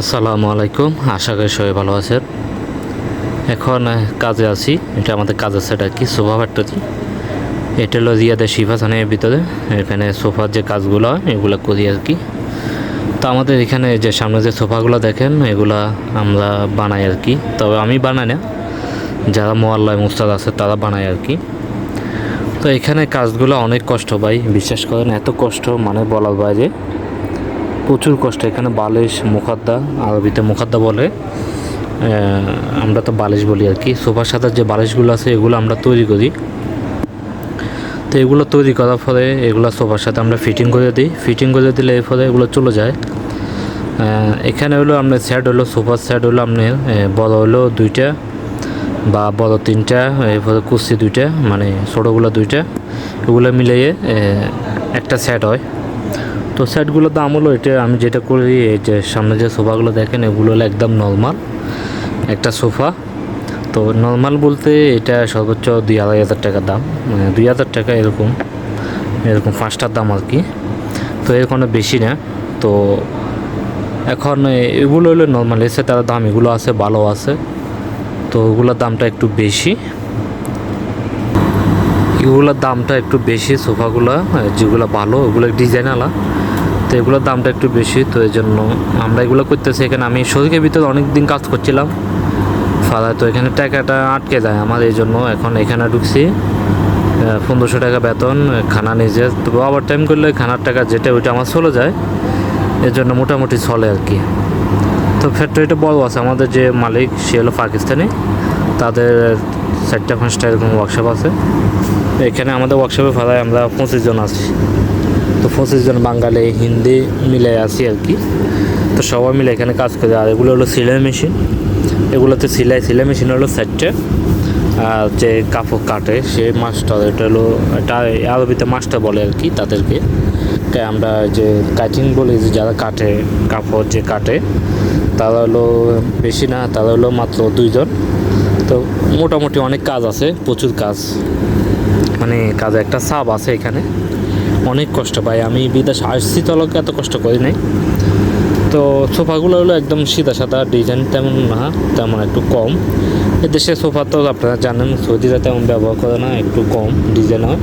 আসসালামু আলাইকুম। আশা করি সবাই ভালো আছেন। এখন কাজে আছি। এটা আমাদের কাজের সেট আর কি? সোফা ফ্যাক্টরি এটা হলো রিয়াদের শিফাসানের ভিতরে। এখানে সোফার যে কাজগুলো হয়, এগুলো করি আর কি। তো আমাদের এখানে যে সামনে যে সোফাগুলো দেখেন, এগুলা আমরা বানাই আর কি। তবে আমি বানাই না। যারা মোয়াল্লায় মুস্তাদ আছে, তারা বানায় আর কি। তো এখানে কাজগুলো অনেক কষ্ট ভাই, বিশ্বাস করেন, এত কষ্ট মানে বলার বাইরে। প্রচুর কষ্ট। এখানে বালিশ, মুখাদ্দা, আরবিতে মুখাদ্দা বলে। আমরা তো বালিশ বলি আর কি। সোফার সাথে যে বালিশগুলো আছে, এগুলো আমরা তৈরি করি। তো এগুলো তৈরি করার পরে এগুলো সোফার সাথে আমরা ফিটিং করে দিই। ফিটিং করে দিলে এর ফলে এগুলো চলে যায়। এখানে হলো আপনার সেট হলো, সোফার সেট হলো আপনার বড় হলো দুইটা বা বড় তিনটা এরপরে কুস্তি দুইটা মানে ছোটোগুলো দুইটা। এগুলো মিলিয়ে একটা সেট হয়। তো সেটগুলোর দাম হলো এটা আমি যেটা করি যে সামনে যে সোফাগুলো দেখেন, এগুলো হলো একদম নর্মাল একটা সোফা। তো নর্মাল বলতে এটা সর্বোচ্চ দুই আড়াই হাজার টাকার দাম মানে দুই হাজার টাকা এরকম এরকম পাঁচটার দাম আর কি। তো এর কোনো বেশি না, তো এখন এগুলো হলো নর্মাল এসে তার দাম, এগুলো আছে, ভালো আছে। তো ওগুলোর দামটা একটু বেশি। এগুলোর দামটা একটু বেশি, সোফাগুলো, যেগুলো ভালো, ওগুলো ডিজাইন আলা। তো এগুলোর দামটা একটু বেশি, তো এই জন্য আমরা এগুলো করতেছি। এখানে আমি শরীরের ভিতরে অনেক দিন কাজ করছিলাম। ফাদার তো এখানে টাকাটা আটকে যায় আমার, এই জন্য এখন এখানে ঢুকছি। পনেরোশো টাকা বেতন, খানা নিজে, তো ওভার টাইম করলে খানার টাকা যেটা ওইটা আমার চলে যায়। এর জন্য মোটামুটি চলে আর কি। তো ফ্যাক্টরিটা বড় আছে, আমাদের যে মালিক, সে হলো পাকিস্তানি। তাদের চারটা পাঁচটা এরকম ওয়ার্কশপ আছে। এখানে আমাদের ওয়ার্কশপে ফাদায় আমরা পঁচিশ জন আছি। পঁচিশ জন বাঙালি, হিন্দি মিলে আছি আর কি। তো সবাই মিলে এখানে কাজ করে। আর এগুলো হলো সিলাই মেশিন। এগুলোতে সিলাই সিলাই মেশিন হলো চারটে আর যে কাপড় কাটে। সে মাস্টার এটা হলো, এটা আরবিতে মাস্টার বলে আর কি তাদেরকে। তাই আমরা যে কাটিং বলি, যে যারা কাটে, কাপড় যে কাটে, তারা হলো বেশি না, তারা হলো মাত্র দুইজন তো মোটামুটি অনেক কাজ আছে, প্রচুর কাজ। মানে কাজে একটা চাপ আছে এখানে। অনেক কষ্ট পাই। আমি বিদেশ আসছি তলকে এত কষ্ট করি নাই। তো সোফাগুলো হলো একদম সিধা সাদা ডিজাইন তেমন না, তেমন একটু কম। এদেশে সোফা তো আপনারা জানেন, সৌদিরা তেমন ব্যবহার করে না, একটু কম ডিজাইন হয়।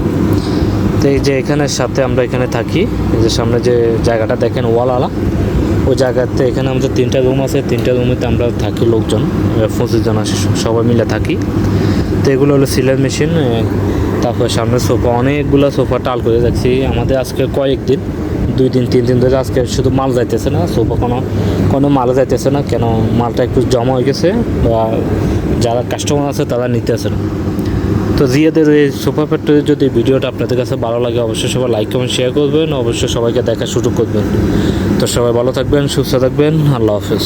তো এই যে এখানের সাথে আমরা এখানে থাকি, এই যে সামনে যে জায়গাটা দেখেন, ওয়ালালা। ওই জায়গাতে এখানে আমাদের তিনটা রুম আছে। তিনটা রুমেতে আমরা থাকি লোকজন পঁচিশ জন আসে সবাই মিলে থাকি। তো এগুলো হলো সিলাই মেশিন তারপর সামনে সোফা। অনেকগুলো সোফা টাল করে যাচ্ছি আমাদের আজকে কয়েকদিন, দুই দিন, তিন দিন ধরে আজকে শুধু মাল যাইতেছে না, সোফা কোনো কোনো মাল যাইতেছে না। কেন মালটা একটু জমা হয়ে গেছে বা যারা কাস্টমার আছে তারা নিতেছে না। তো জিয়াদের এই সোফা ফ্যাক্টরির যদি ভিডিওটা আপনাদের কাছে ভালো লাগে, অবশ্যই সবাই লাইক কমেন্ট শেয়ার করবেন। অবশ্যই সবাইকে দেখা শুরু করবেন। তো সবাই ভালো থাকবেন, সুস্থ থাকবেন। আল্লাহ হাফেজ।